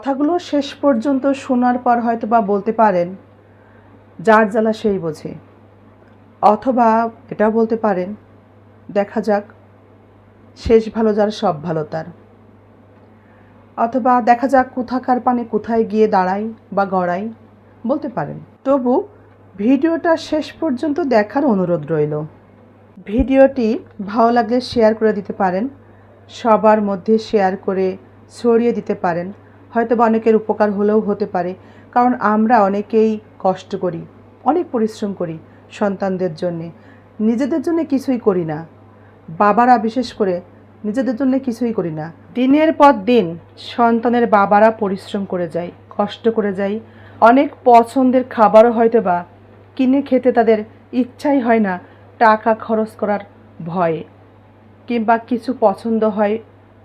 কথাগুলো শেষ পর্যন্ত শোনার পর হয়তো বা বলতে পারেন, যার জ্বালা সেই বোঝে। অথবা এটাও বলতে পারেন, দেখা যাক, শেষ ভালো যার, সব ভালো তার। অথবা দেখা যাক কোথাকার পানে কোথায় গিয়ে দাঁড়াই বা গড়াই, বলতে পারেন। তবু ভিডিওটা শেষ পর্যন্ত দেখার অনুরোধ রইল। ভিডিওটি ভালো লাগলে শেয়ার করে দিতে পারেন, সবার মধ্যে শেয়ার করে ছড়িয়ে দিতে পারেন হয়তো বা অনেকের উপকার হলেও হতে পারে, কারণ আমরা অনেকেই কষ্ট করি, অনেক পরিশ্রম করি সন্তানদের জন্যে। নিজেদের জন্য কিছুই করি না। বাবারা বিশেষ করে নিজেদের জন্য কিছুই করি না। দিনের পর দিন সন্তানের বাবারা পরিশ্রম করে যায়, কষ্ট করে যায়। অনেক পছন্দের খাবারও হয়তো বা কিনে খেতে তাদের ইচ্ছাই হয় না, টাকা খরচ করার ভয়ে। কিংবা কিছু পছন্দ হয়,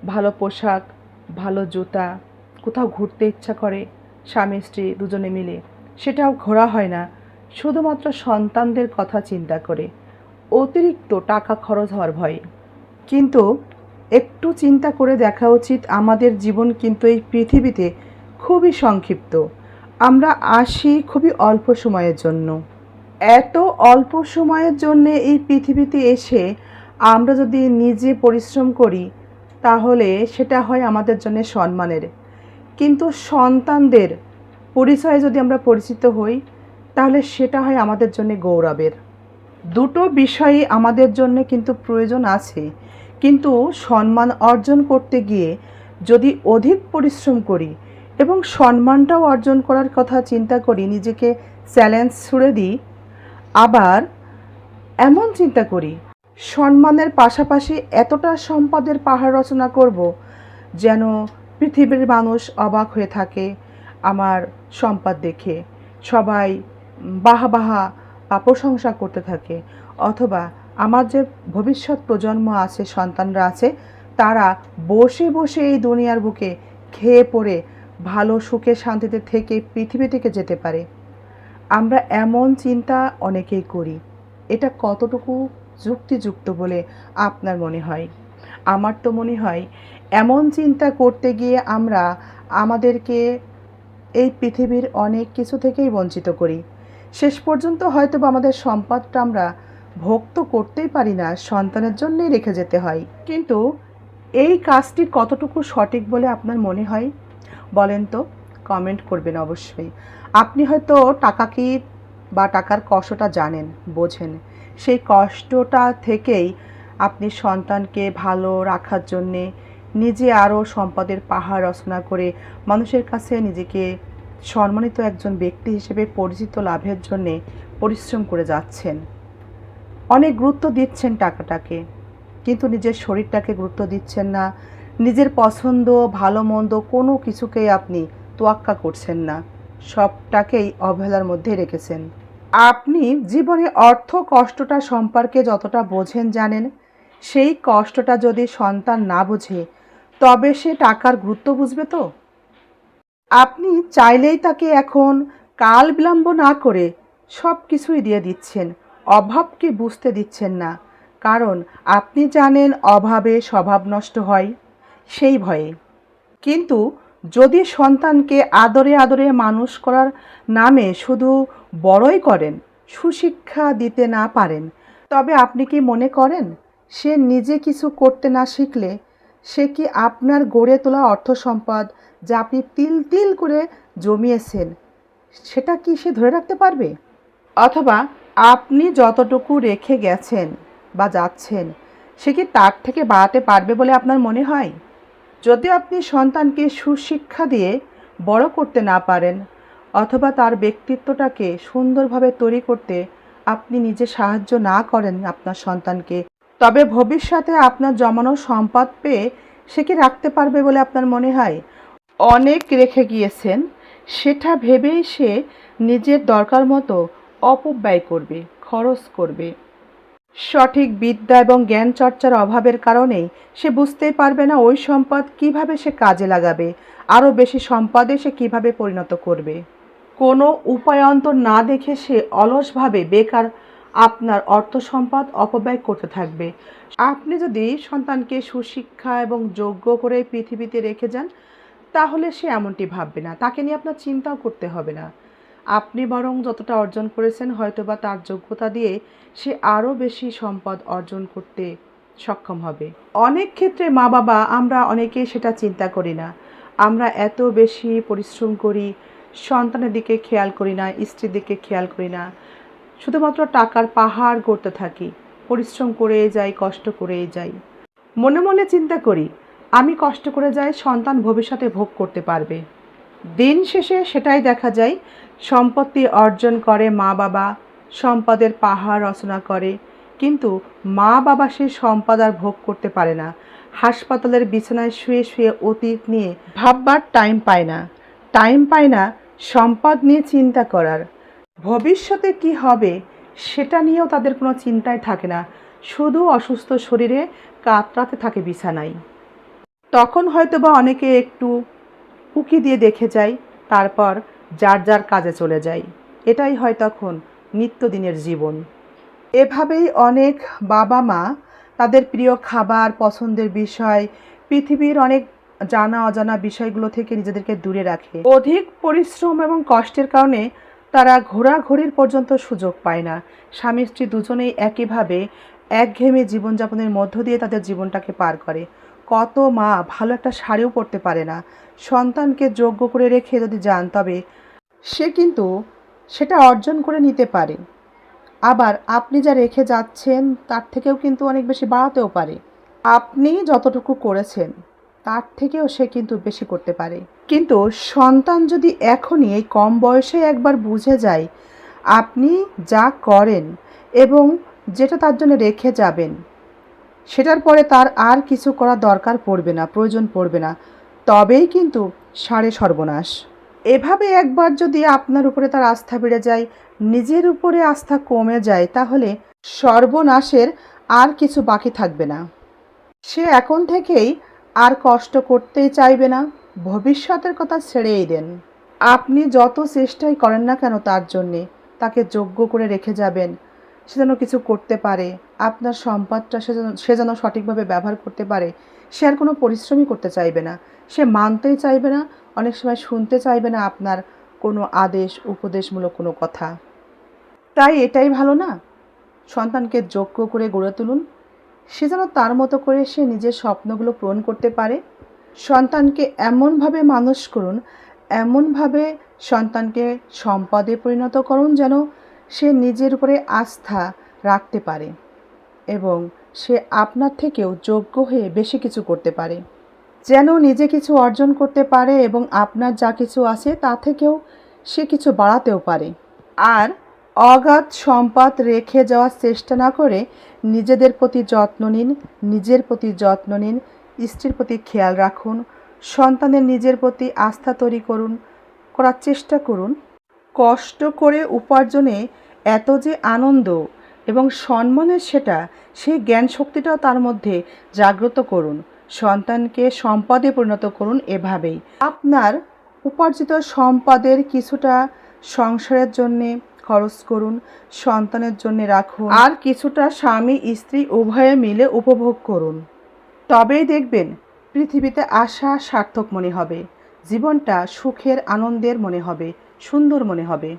ভালো পোশাক, ভালো জুতা কোথাও ঘুরতে ইচ্ছা করে, স্বামী স্ত্রী দুজনে মিলে। সেটাও ঘোরা হয় না। শুধুমাত্র সন্তানদের কথা চিন্তা করে। অতিরিক্ত টাকা খরচ হওয়ার ভয়ে। কিন্তু একটু চিন্তা করে দেখা উচিত আমাদের জীবন কিন্তু এই পৃথিবীতে খুবই সংক্ষিপ্ত। আমরা আসি খুবই অল্প সময়ের জন্য। এত অল্প সময়ের জন্য এই পৃথিবীতে এসে আমরা যদি নিজে পরিশ্রম করি, তাহলে সেটা হয় আমাদের জন্য সম্মানের। কিন্তু সন্তানদের পরিচয়ে যদি আমরা পরিচিত হই, তাহলে সেটা হয় আমাদের জন্য গৌরবের। দুটো বিষয়ই আমাদের জন্য কিন্তু প্রয়োজন আছে। কিন্তু সম্মান অর্জন করতে গিয়ে যদি অধিক পরিশ্রম করি এবং সম্মানটাও অর্জন করার কথা চিন্তা করি, নিজেকে চ্যালেঞ্জ ছুড়ে দিই, আবার এমন চিন্তা করি, সম্মানের পাশাপাশি এতটা সম্পদের পাহাড় রচনা করব যেন পৃথিবীর মানুষ অবাক হয়ে থাকে আমার সম্পদ দেখে। সবাই বাহা বাহা বা প্রশংসা করতে থাকে। অথবা আমার যে ভবিষ্যৎ প্রজন্ম আছে, সন্তানরা আছে, তারা বসে বসে এই দুনিয়ার বুকে খেয়ে পড়ে ভালো সুখে শান্তিতে থেকে পৃথিবী থেকে যেতে পারে। আমরা এমন চিন্তা অনেকেই করি। এটা কতটুকু যুক্তিযুক্ত বলে আপনার মনে হয়? আমার তো মনে হয় এমন চিন্তা করতে গিয়ে আমরা আমাদেরকে এই পৃথিবীর অনেক কিছু থেকেই বঞ্চিত করি। শেষ পর্যন্ত হয়তো বা আমাদের সম্পদটা আমরা ভোগ তো করতেই পারি না, সন্তানের জন্যই রেখে যেতে হয়। কিন্তু এই কাজটি কতটুকু সঠিক বলে আপনার মনে হয়? বলেন তো, কমেন্ট করবেন অবশ্যই। আপনি হয়তো টাকা কি বা টাকার কষ্টটা জানেন, বোঝেন। সেই কষ্টটা থেকেই আপনি সন্তানকে ভালো রাখার জন্যে নিজে আরও সম্পদের পাহাড় রচনা করে মানুষের কাছে নিজেকে সম্মানিত একজন ব্যক্তি হিসেবে পরিচিত লাভের জন্যে পরিশ্রম করে যাচ্ছেন। অনেক গুরুত্ব দিচ্ছেন টাকাটাকে, কিন্তু নিজের শরীরটাকে গুরুত্ব দিচ্ছেন না। নিজের পছন্দ, ভালো মন্দ কোনো কিছুকেই আপনি তোয়াক্কা করছেন না। সবটাকেই অবহেলার মধ্যে রেখেছেন। আপনি জীবনে অর্থ কষ্টটা সম্পর্কে যতটা বোঝেন জানেন, সেই কষ্টটা যদি সন্তান না বোঝে তবে সে টাকার গুরুত্ব বুঝবে তো? আপনি চাইলেই তাকে এখন কাল বিলম্ব না করে সব কিছুই দিয়ে দিচ্ছেন, অভাবকে বুঝতে দিচ্ছেন না। কারণ আপনি জানেন অভাবে স্বভাব নষ্ট হয়, সেই ভয়ে। কিন্তু যদি সন্তানকে আদরে আদরে মানুষ করার নামে শুধু বড়ই করেন, সুশিক্ষা দিতে না পারেন, তবে আপনি কি মনে করেন, সে নিজে কিছু করতে না শিখলে সে কি আপনার গড়ে তোলা অর্থ সম্পদ যা আপনি তিল তিল করে জমিয়েছেন? সেটা কি সে ধরে রাখতে পারবে? অথবা আপনি যতটুকু রেখে গেছেন বা যাচ্ছেন, সে কি তার থেকে বাড়াতে পারবে বলে আপনার মনে হয়? যদি আপনি সন্তানকে সুশিক্ষা দিয়ে বড় করতে না পারেন, অথবা তার ব্যক্তিত্বটাকে সুন্দরভাবে তৈরি করতে আপনি নিজে সাহায্য না করেন আপনার সন্তানকে তবে ভবিষ্যতে আপনার জমানো সম্পদ পেয়ে সে কি রাখতে পারবে বলে আপনার মনে হয়? অনেক রেখে গিয়েছেন, সেটা ভেবেই সে নিজের দরকার মতো অপব্যয় করবে, খরচ করবে। সঠিক বিদ্যা এবং জ্ঞান চর্চার অভাবের কারণেই সে বুঝতেই পারবে না ওই সম্পদ কীভাবে সে কাজে লাগাবে, আরও বেশি সম্পদে সে কীভাবে পরিণত করবে। কোনো উপায়ন্তর না দেখে সে অলসভাবে বেকার আপনার অর্থ সম্পদ অপব্যয় করতে থাকবে। আপনি যদি সন্তানকে সুশিক্ষা এবং যোগ্য করে পৃথিবীতে রেখে যান, তাহলে সে এমনটি ভাববে না। তাকে নিয়ে আপনার চিন্তাও করতে হবে না। আপনি বরং যতটা অর্জন করেছেন, হয়তোবা তার যোগ্যতা দিয়ে সে আরও বেশি সম্পদ অর্জন করতে সক্ষম হবে। অনেক ক্ষেত্রে মা বাবা, আমরা অনেকেই সেটা চিন্তা করি না। আমরা এত বেশি পরিশ্রম করি, সন্তানের দিকে খেয়াল করি না, স্ত্রীর দিকে খেয়াল করি না। শুধুমাত্র টাকার পাহাড় গড়তে থাকি, পরিশ্রম করে যাই, কষ্ট করে যাই। মনে মনে চিন্তা করি, আমি কষ্ট করে যাই, সন্তান ভবিষ্যতে ভোগ করতে পারবে। দিন শেষে সেটাই দেখা যায়, সম্পত্তি অর্জন করে মা বাবা, সম্পদের পাহাড় রচনা করে, কিন্তু মা বাবা সে সম্পদ আর ভোগ করতে পারে না। হাসপাতালের বিছানায় শুয়ে শুয়ে অতীত নিয়ে ভাববার টাইম পায় না। টাইম পায় না সম্পদ নিয়ে চিন্তা করার। ভবিষ্যতে কি হবে, সেটা নিয়েও তাদের কোনো চিন্তায় থাকে না। শুধু অসুস্থ শরীরে কাতরাতে থাকে বিছানায়। তখন হয়তো বা অনেকে একটু উকি দিয়ে দেখে যায়, তারপর যার যার কাজে চলে যায়। এটাই হয় তখন নিত্যদিনের জীবন। এভাবেই অনেক বাবা মা তাদের প্রিয় খাবার, পছন্দের বিষয়, পৃথিবীর অনেক জানা অজানা বিষয়গুলো থেকে নিজেদেরকে দূরে রাখে। অধিক পরিশ্রম এবং কষ্টের কারণে তারা ঘোরাঘুরির পর্যন্ত সুযোগ পায় না। স্বামী স্ত্রী দুজনেই একইভাবে একঘেয়েমি জীবনযাপনের মধ্য দিয়ে তাদের জীবনটাকে পার করে। কত মা ভালো একটা শাড়িও পরতে পারে না। সন্তানকে যোগ্য করে রেখে যদি যান, তবে সে কিন্তু সেটা অর্জন করে নিতে পারে। আবার আপনি যা রেখে যাচ্ছেন, তার থেকেও কিন্তু অনেক বেশি বাড়াতেও পারে। আপনি যতটুকু করেছেন, তার থেকেও সে কিন্তু বেশি করতে পারে। কিন্তু সন্তান যদি এখনই এই কম বয়সে একবার বুঝে যায়, আপনি যা করেন এবং যেটা তার জন্য রেখে যাবেন, সেটার পরে তার আর কিছু করা দরকার পড়বে না, প্রয়োজন পড়বে না। তবেই কিন্তু সাড়ে সর্বনাশ। এভাবে একবার যদি আপনার উপরে তার আস্থা বেড়ে যায়, নিজের উপরে আস্থা কমে যায়, তাহলে সর্বনাশের আর কিছু বাকি থাকবে না। সে এখন থেকেই আর কষ্ট করতেই চাইবে না। ভবিষ্যতের কথা ছেড়েই দেন। আপনি যত চেষ্টাই করেন না কেন তার জন্যে, তাকে যোগ্য করে রেখে যাবেন। সে যেন কিছু করতে পারে, আপনার সম্পদটা সে যেন সে যেন সঠিকভাবে ব্যবহার করতে পারে, সে আর কোনো পরিশ্রমই করতে চাইবে না। সে মানতেই চাইবে না, অনেক সময় শুনতে চাইবে না আপনার কোনো আদেশ, উপদেশমূলক কোনো কথা। তাই এটাই ভালো না? সন্তানকে যোগ্য করে গড়ে তুলুন। সে যেন তার মতো করে সে নিজের স্বপ্নগুলো পূরণ করতে পারে। সন্তানকে এমনভাবে মানুষ করুন, এমনভাবে সন্তানকে সম্পদে পরিণত করুন যেন সে নিজের উপরে আস্থা রাখতে পারে এবং সে আপনার থেকেও যোগ্য হয়ে বেশি কিছু করতে পারে। যেন নিজে কিছু অর্জন করতে পারে এবং আপনার যা কিছু আছে তা থেকেও সে কিছু বাড়াতেও পারে। আর অগাধ সম্পদ রেখে যাওয়ার চেষ্টা না করে নিজেদের প্রতি যত্ন নিন, নিজের প্রতি যত্ন নিন স্ত্রীর প্রতি খেয়াল রাখুন, সন্তানের নিজের প্রতি আস্থা তৈরি করুন, করার চেষ্টা করুন। কষ্ট করে উপার্জনে এত যে আনন্দ এবং সম্মানের সেটা, সেই জ্ঞান শক্তিটাও তার মধ্যে জাগ্রত করুন। সন্তানকে সম্পদে পরিণত করুন এভাবেই। আপনার উপার্জিত সম্পদের কিছুটা সংসারের জন্যে খরচ করুন, সন্তানের জন্য রাখুন। আর কিছুটা স্বামী স্ত্রী উভয়ে মিলে উপভোগ করুন। তবেই দেখবেন পৃথিবীতে আসা সার্থক মনে হবে, জীবনটা সুখের আনন্দের মনে হবে, সুন্দর মনে হবে।